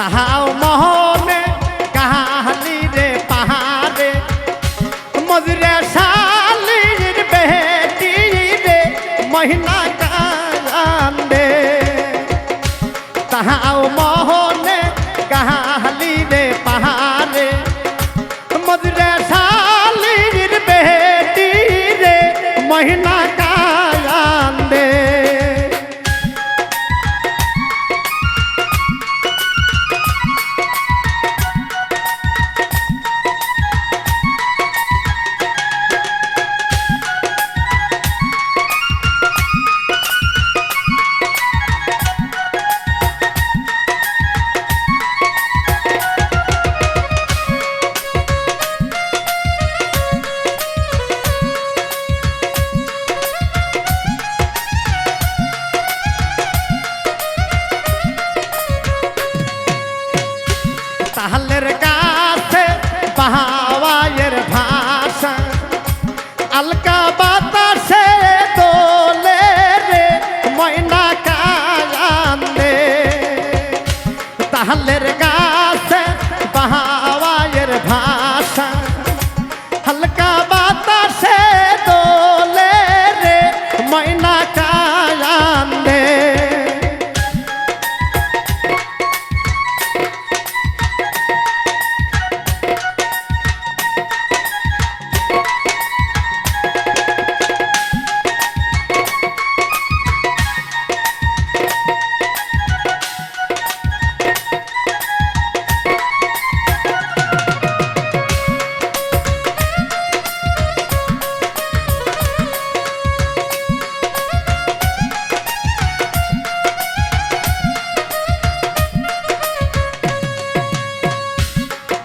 তাহাও মহনে কাহালি রে পাহাড়ে। মজরে শালির বেটি রে, মহিনা কান্দে তাহাও মহনে কাহালি রে পাহাড়ে। মজরে শালির বেটি রে, মহিনা কান্দে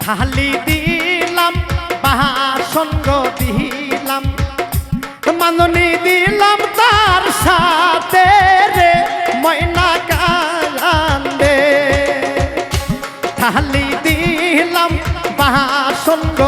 থালি দিলাম বাসঙ্গ দিলাম। মাননি দিলাম তার সাথে রে ময়না কান্দে থালি দিলাম বাসঙ্গ